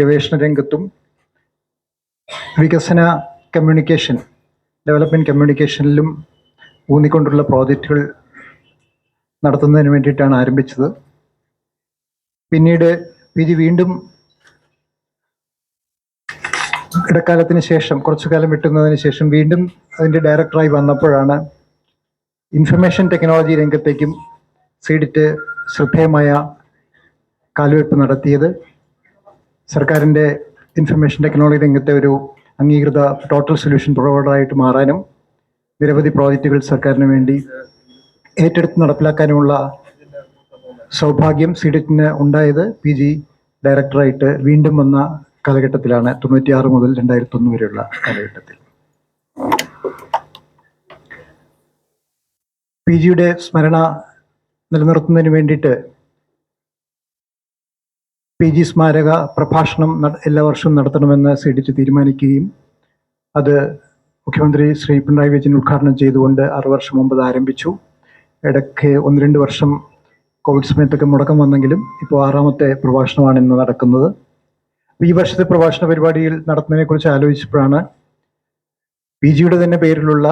ഗവേഷണ രംഗത്തും വികസന കമ്മ്യൂണിക്കേഷൻ ഡെവലപ്മെന്റ് കമ്മ്യൂണിക്കേഷനിലും ഊന്നിക്കൊണ്ടുള്ള പ്രോജക്റ്റുകൾ നടത്തുന്നതിന് വേണ്ടിയിട്ടാണ് ആരംഭിച്ചത്. പിന്നീട് വിധി വീണ്ടും ഇടക്കാലത്തിന് ശേഷം കുറച്ചു കാലം വിട്ടുന്നതിന് ശേഷം വീണ്ടും അതിന്റെ ഡയറക്ടറായി വന്നപ്പോഴാണ് ഇൻഫർമേഷൻ ടെക്നോളജി രംഗത്തേക്കും സീഡിറ്റ് ശ്രദ്ധേയമായ കാൽവെപ്പ് നടത്തിയത്. സർക്കാരിന്റെ ഇൻഫർമേഷൻ ടെക്നോളജി രംഗത്തെ ഒരു അംഗീകൃത ടോട്ടൽ സൊല്യൂഷൻ പ്രൊവൈഡറായിട്ട് മാറാനും നിരവധി പ്രോജക്റ്റുകൾ സർക്കാരിന് വേണ്ടി ഏറ്റെടുത്ത് നടപ്പിലാക്കാനുമുള്ള സൗഭാഗ്യം സിഡിറ്റിന് ഉണ്ടായത് പി ജി ഡയറക്ടറായിട്ട് വീണ്ടും വന്ന കാലഘട്ടത്തിലാണ് തൊണ്ണൂറ്റിയാറ് മുതൽ രണ്ടായിരത്തി ഒന്ന് വരെയുള്ള കാലഘട്ടത്തിൽ. പി ജിയുടെ സ്മരണ നിലനിർത്തുന്നതിന് വേണ്ടിയിട്ട് പി ജി സ്മാരക പ്രഭാഷണം എല്ലാ വർഷവും നടത്തണമെന്ന് സി ഡി സീഡിറ്റ് തീരുമാനിക്കുകയും അത് മുഖ്യമന്ത്രി ശ്രീ പിണറായി വിജയൻ ഉദ്ഘാടനം ചെയ്തുകൊണ്ട് ആറ് വർഷം മുമ്പ് അത് ആരംഭിച്ചു. ഇടയ്ക്ക് ഒന്ന് രണ്ട് വർഷം കോവിഡ് സമയത്തൊക്കെ മുടക്കം വന്നെങ്കിലും ഇപ്പോൾ ആറാമത്തെ പ്രഭാഷണമാണ് ഇന്ന് നടക്കുന്നത്. ഈ വർഷത്തെ പ്രഭാഷണ പരിപാടിയിൽ നടത്തുന്നതിനെക്കുറിച്ച് ആലോചിച്ചപ്പോഴാണ് പി ജിയുടെ തന്നെ പേരിലുള്ള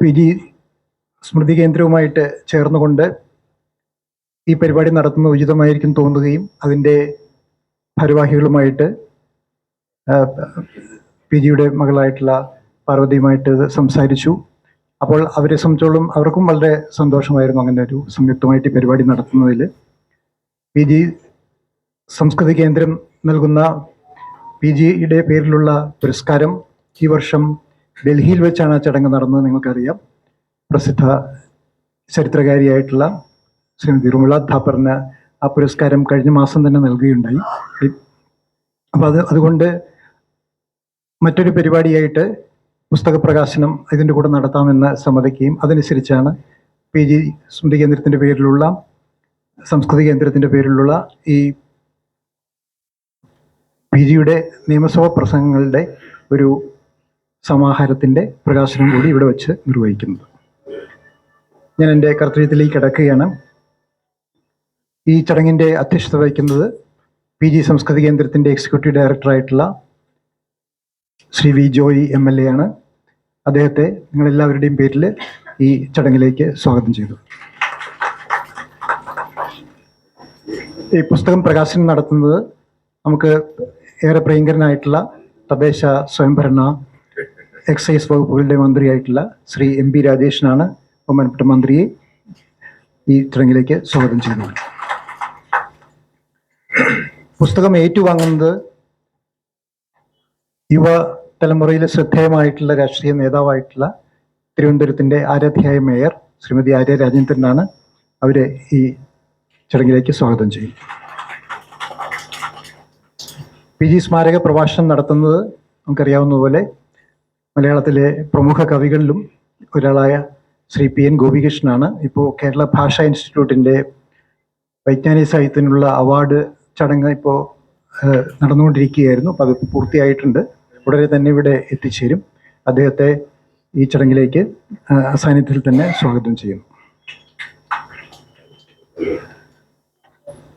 പി ജി സ്മൃതി കേന്ദ്രവുമായിട്ട് ചേർന്നുകൊണ്ട് ഈ പരിപാടി നടത്തുന്നത് ഉചിതമായിരിക്കും തോന്നുകയും അതിന്റെ ഭാരവാഹികളുമായിട്ട് പി ജിയുടെ മകളായിട്ടുള്ള പാർവതിയുമായിട്ട് സംസാരിച്ചു. അപ്പോൾ അവരെ സംബന്ധിച്ചോളം അവർക്കും വളരെ സന്തോഷമായിരുന്നു അങ്ങനെ ഒരു സംയുക്തമായിട്ട് പരിപാടി നടത്തുന്നതിൽ. പി ജി സംസ്കൃതി കേന്ദ്രം നൽകുന്ന പി ജിയുടെ പേരിലുള്ള പുരസ്കാരം ഈ വർഷം ഡൽഹിയിൽ വെച്ചാണ് ആ ചടങ്ങ് നടന്നത് നിങ്ങൾക്കറിയാം. പ്രസിദ്ധ ചരിത്രകാരിയായിട്ടുള്ള ശ്രീമതി റുമിള ഥാപ്പറിന് ആ പുരസ്കാരം കഴിഞ്ഞ മാസം തന്നെ നൽകുകയുണ്ടായി. അപ്പോൾ അത് അതുകൊണ്ട് മറ്റൊരു പരിപാടിയായിട്ട് പുസ്തക പ്രകാശനം ഇതിന്റെ കൂടെ നടത്താമെന്ന് സമ്മതിക്കുകയും അതനുസരിച്ചാണ് പി ജി സ്മൃതി കേന്ദ്രത്തിന്റെ പേരിലുള്ള സംസ്കൃതി കേന്ദ്രത്തിന്റെ പേരിലുള്ള ഈ പി ജിയുടെ നിയമസഭാ പ്രസംഗങ്ങളുടെ ഒരു സമാഹാരത്തിന്റെ പ്രകാശനം കൂടി ഇവിടെ വെച്ച് നിർവഹിക്കുന്നത്. ഞാൻ എന്റെ കർത്തവ്യത്തിലേക്ക് കിടക്കുകയാണ്. ഈ ചടങ്ങിന്റെ അധ്യക്ഷത വഹിക്കുന്നത് പി ജി സംസ്കൃതി കേന്ദ്രത്തിന്റെ executive ഡയറക്ടറായിട്ടുള്ള Shri V Joy M L A ആണ്. അദ്ദേഹത്തെ നിങ്ങളെല്ലാവരുടെയും പേരിൽ ഈ ചടങ്ങിലേക്ക് സ്വാഗതം ചെയ്തു ഈ പുസ്തകം പ്രകാശനം നടത്തുന്നത് നമുക്ക് ഏറെ പ്രിയങ്കരനായിട്ടുള്ള തദ്ദേശ സ്വയംഭരണ എക്സൈസ് വകുപ്പുകളുടെ മന്ത്രിയായിട്ടുള്ള ശ്രീ എം പി രാജേഷിനാണ് ബഹുമാനപ്പെട്ട മന്ത്രിയെ ഈ ചടങ്ങിലേക്ക് സ്വാഗതം ചെയ്യുന്നത്. പുസ്തകം ഏറ്റുവാങ്ങുന്നത് യുവ തലമുറയിലെ ശ്രദ്ധേയമായിട്ടുള്ള രാഷ്ട്രീയ നേതാവായിട്ടുള്ള തിരുവനന്തപുരത്തിന്റെ ആരാധ്യായ മേയർ ശ്രീമതി ആര്യ രാജേന്ദ്രനാണ് അവരെ ഈ ചടങ്ങിലേക്ക് സ്വാഗതം ചെയ്യും. പി ജി സ്മാരക പ്രഭാഷണം നടത്തുന്നത് നമുക്കറിയാവുന്നതുപോലെ മലയാളത്തിലെ പ്രമുഖ കവികളിലും ഒരാളായ ശ്രീ പി എൻ ഗോപികൃഷ്ണനാണ്. ഇപ്പോൾ കേരള ഭാഷാ ഇൻസ്റ്റിറ്റ്യൂട്ടിന്റെ വൈജ്ഞാനിക സാഹിത്യത്തിനുള്ള അവാർഡ് ചടങ്ങ് ഇപ്പോൾ നടന്നുകൊണ്ടിരിക്കുകയായിരുന്നു. അപ്പോൾ അത് പൂർത്തിയായിട്ടുണ്ട്. ഉടനെ തന്നെ ഇവിടെ എത്തിച്ചേരും. അദ്ദേഹത്തെ ഈ ചടങ്ങിലേക്ക് അസാന്നിധ്യത്തിൽ തന്നെ സ്വാഗതം ചെയ്യും.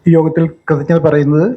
യോഗത്തിൽ കൃതജ്ഞത പറയുന്നത്